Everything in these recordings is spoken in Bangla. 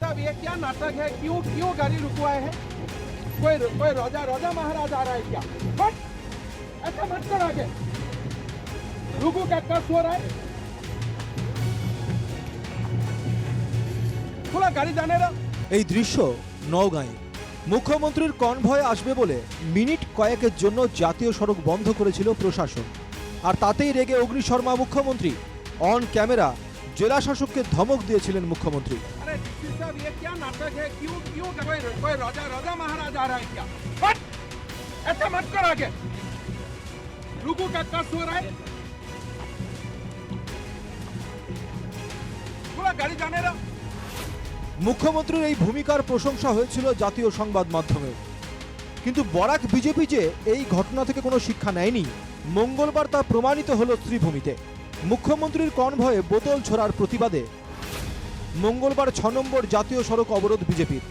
साहब ये क्या नाटक है क्यों क्यों गाड़ी रुकवाए हैं कोई कोई रोजा रोजा महाराज आ रहा है क्या बट ऐसा मत कर आगे रुको क्या कस हो रहा है थोड़ा गाड़ी जाने दो এই দৃশ্য নওগাঁয়ে মুখ্যমন্ত্রীর কনভয় আসবে বলে মিনিট কয়েকের জন্য জাতীয় সড়ক বন্ধ করেছিল প্রশাসন আর তাতেই রেগে অগ্নিশর্মা মুখ্যমন্ত্রী অন ক্যামেরা জেলা শাসককে ধমক দিয়েছিলেন মুখ্যমন্ত্রী अरे डीसी साहब ये क्या नाटक है क्यों क्यों कोई कोई रोजा रोजा महाराज आ रहा है क्या बट ऐसा मत कर आगे रुको क्या कस हो रहा है थोड़ा गाड़ी जाने दो মুখ্যমন্ত্রীর এই ভূমিকার প্রশংসা হয়েছিল জাতীয় সংবাদ মাধ্যমে কিন্তু বরাক বিজেপি যে এই ঘটনা থেকে কোনো শিক্ষা নেয়নি মঙ্গলবার তা প্রমাণিত হল শ্রীভূমিতে মুখ্যমন্ত্রীর কনভয়ে বোতল ছোড়ার প্রতিবাদে মঙ্গলবার ছ নম্বর জাতীয় সড়ক অবরোধ বিজেপির।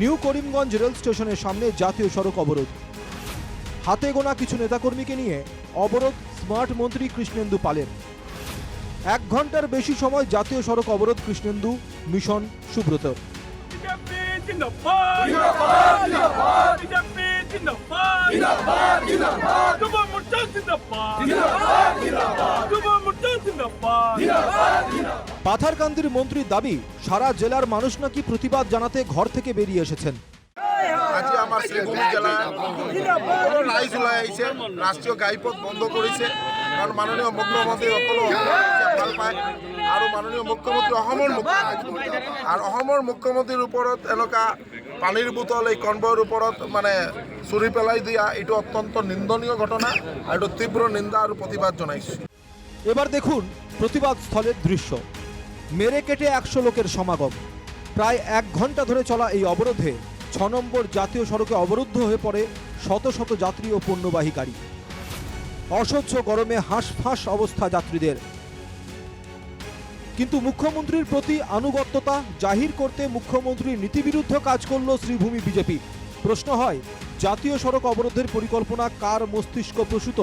নিউ করিমগঞ্জ রেল স্টেশনের সামনে জাতীয় সড়ক অবরোধ। হাতে গোনা কিছু নেতাকর্মীকে নিয়ে অবরোধ স্মার্ট মন্ত্রী কৃষ্ণেন্দু পালের। এক ঘণ্টার বেশি সময় জাতীয় সড়ক অবরোধ কৃষ্ণেন্দু মিশন সুব্রত। জিন্দাবাদ। জিন্দাবাদ জিন্দাবাদ। বিজেপি জিন্দাবাদ। জিন্দাবাদ জিন্দাবাদ। যুব মোর্চা জিন্দাবাদ। জিন্দাবাদ জিন্দাবাদ। যুব মোর্চা জিন্দাবাদ পাথারকান্দির মন্ত্রীর দাবি সারা জেলার মানুষ নাকি প্রতিবাদ জানাতে ঘর থেকে বেরিয়ে এসেছেন। আজি আমাৰ শ্ৰীভূমি জিলাৰ সকলো ৰাইজ ওলাই আহিছে ৰাষ্ট্ৰীয় ঘাইপথ বন্ধ কৰিছে কাৰণ মাননীয় মুখ্যমন্ত্ৰী সকলো ভালো পায় আৰু মাননীয় মুখ্যমন্ত্ৰী অসমৰ মুখ্যমন্ত্ৰী আৰু অসমৰ মুখ্যমন্ত্ৰীৰ ওপৰত এনেকুৱা পানীৰ বোতল, এই কনভয়ৰ ওপৰত মানে চুৰি পেলাই দিয়া, এইটো অত্যন্ত নিন্দনীয় ঘটনা আৰু এইটো তীব্ৰ নিন্দা আৰু প্ৰতিবাদ জনাইছোঁ। এবার দেখুন প্রতিবাদ স্থলের দৃশ্য। মেরে কেটে একশো লোকের সমাগম। প্রায় এক ঘণ্টা ধরে চলা এই অবরোধে ছ নম্বর জাতীয় সড়কে অবরুদ্ধ হয়ে পড়ে শত শত যাত্রী ও পণ্যবাহী গাড়ি। অসহ্য গরমে হাঁসফাঁস অবস্থা যাত্রীদের। কিন্তু মুখ্যমন্ত্রীর প্রতি আনুগত্যতা জাহির করতে মুখ্যমন্ত্রীর নীতিবিরুদ্ধ কাজ করল শ্রীভূমি বিজেপি। প্রশ্ন হয়, জাতীয় সড়ক অবরোধের পরিকল্পনা কার মস্তিষ্ক প্রসূত?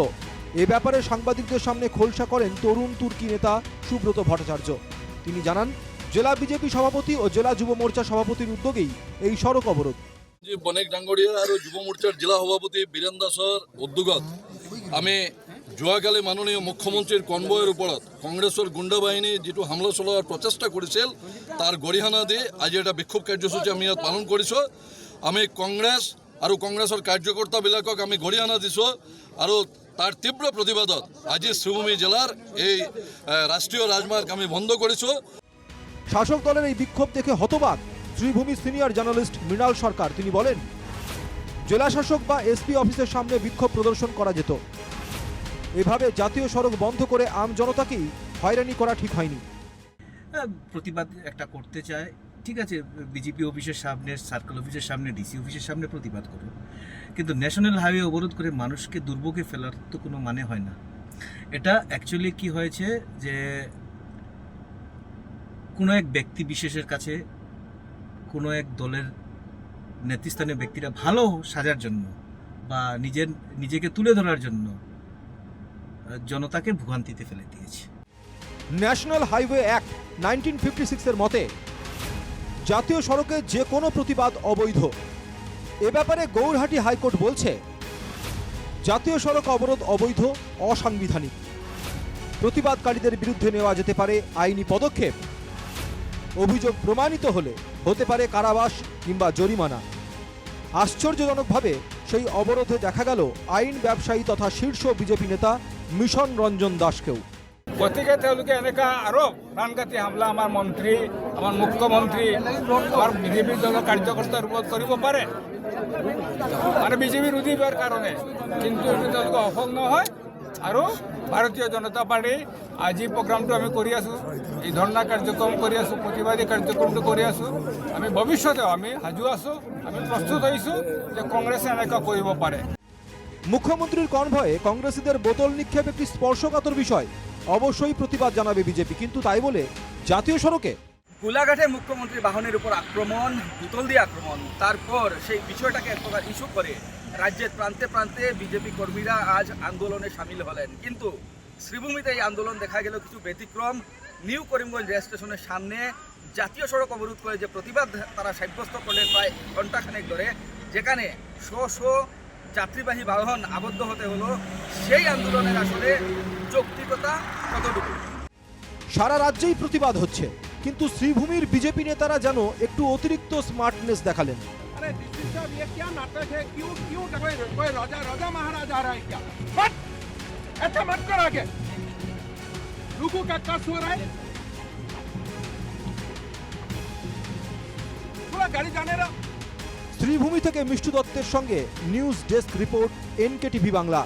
এ ব্যাপারে সাংবাদিকদের সামনে খোলসা করেন তরুণ তুর্কি নেতা সুব্রত ভট্টাচার্য। তিনি জানান, জেলা বিজেপি সভাপতি ও জেলা যুব মোর্চা সভাপতির উদ্যোগেই এই সড়ক অবরোধ। যি বনেক ডাঙৰীয়া আৰু যুব মোর্চার জেলা সভাপতি বীৰেন দাসৰ উদ্যোগত আমি যোৱাকালি মাননীয় মুখ্যমন্ত্ৰীৰ কনভয়ৰ ওপৰত কংগ্ৰেছৰ গুণ্ডা বাহিনী যিটো হামলা চলোৱাৰ প্ৰচেষ্টা কৰিছিল তাৰ গৰিহণা দি আজি এটা বিক্ষোভ কাৰ্যসূচী আমি ইয়াত পালন কৰিছোঁ। আমি কংগ্ৰেছ আৰু কংগ্ৰেছৰ কাৰ্যকৰ্তাবিলাকক আমি গৰিহণা দিছোঁ আৰু তাৰ তীব্ৰ প্ৰতিবাদত আজি শিৱভূমি জিলাৰ এই ৰাষ্ট্ৰীয় ৰাজমাৰ্গ আমি বন্ধ কৰিছোঁ। শাসক দলের এই বিক্ষোভ দেখে হতবাক শ্রীভূমি সিনিয়র জার্নালিস্ট মৃণাল সরকার। তিনি বলেন, জেলা শাসক বা এসপি অফিসের সামনে বিক্ষোভ প্রদর্শন করা যেত। এভাবে জাতীয় সড়ক বন্ধ করে আম জনতাকেই হয়রানি করা ঠিক হয়নি? হ্যাঁ, প্রতিবাদ একটা করতে চায়। ঠিক আছে বিজেপি অফিসের সামনে সার্কেল অফিসের সামনে ডিসি অফিসের সামনে প্রতিবাদ করুন কিন্তু ন্যাশনাল হাইওয়ে অবরোধ করে মানুষকে দুর্ভোগে ফেলার তো কোনো মানে হয় না। এটা অ্যাকচুয়ালি কি হয়েছে যে কোনো এক ব্যক্তি বিশেষের কাছে কোনো এক দলের নেতৃস্থানীয় ব্যক্তিরা ভালো সাজার জন্য বা নিজের নিজেকে তুলে ধরার জন্য জনতাকে ভোগান্তিতে ফেলে দিয়েছে। National highway act nineteen fifty সিক্সের মতে, জাতীয় সড়কে যে কোনো প্রতিবাদ অবৈধ। এ ব্যাপারে গৌরহাটি হাইকোর্ট বলছে, জাতীয় সড়ক অবরোধ অবৈধ, অসাংবিধানিক। প্রতিবাদকারীদের বিরুদ্ধে নেওয়া যেতে পারে আইনি পদক্ষেপ। অভিযোগ প্রমাণিত হলে হতে পারে কারাবাস কিংবা জরিমানা। আশ্চর্যজনকভাবে সেই অবরোধে দেখা গেল আইন ব্যবসায়ী তথা শীর্ষ বিজেপি নেতা মিশন রঞ্জন দাসকেও। গতিকে তেওঁলোকে এনেকুৱা আৰু প্ৰাণঘাতী হামলা আমাৰ মন্ত্ৰী, আমাৰ মুখ্যমন্ত্ৰী, আমাৰ বিজেপি দলৰ কাৰ্যকৰ্তাৰ ওপৰত কৰিব পাৰে। মানে বিজেপি ৰুধিবৰ কাৰণে। কিন্তু এইটো তেওঁলোকে সফল নহয়। আৰু ভাৰতীয় জনতা পাৰ্টি আজি প্ৰগ্ৰামটো আমি কৰি আছোঁ, এই ধৰ্ণা কাৰ্যক্ৰম কৰি আছোঁ, প্ৰতিবাদী কাৰ্যক্ৰমটো কৰি আছোঁ। আমি ভৱিষ্যতেও আমি সাজু আছোঁ, আমি প্ৰস্তুত হৈছোঁ যে কংগ্ৰেছে এনেকুৱা কৰিব পাৰে। মুখ্যমন্ত্রীর কনভয়ে কংগ্রেসীদের বোতল নিক্ষেপ একটি স্পর্শকাতর বিষয়। অবশ্যই প্রতিবাদ জানাবে বিজেপি, কিন্তু তাই বলে জাতীয় সড়কে গোলাঘাটে মুখ্যমন্ত্রী বাহনের উপর আক্রমণ, বোতল দিয়ে আক্রমণ। তারপর সেই বিষয়টাকে এক প্রকার ইস্যু করে রাজ্যের প্রান্তে প্রান্তে বিজেপি কর্মীরা আজ আন্দোলনে সামিল হলেন। কিন্তু শ্রীভূমিতে এই আন্দোলন দেখা গেল কিছু ব্যতিক্রম। নিউ করিমগঞ্জ রেল স্টেশনের সামনে জাতীয় সড়ক অবরোধ করে যে প্রতিবাদ তারা সাব্যস্ত করলেন প্রায় ঘণ্টাখানেক ধরে, যেখানে শ শ যাত্রীবাহী বাহন আবদ্ধ হতে হলো সেই আন্দোলনের আসলে যৌক্তিকতা কতটুকু? সারা রাজ্যেই প্রতিবাদ হচ্ছে কিন্তু শ্রীভূমির বিজেপি নেতারা যেন একটু অতিরিক্ত স্মার্টনেস দেখালেন। গাড়ি জানে ত্রিভূমি থেকে মিষ্টি দত্তের সঙ্গে news desk report NK TV Bangla.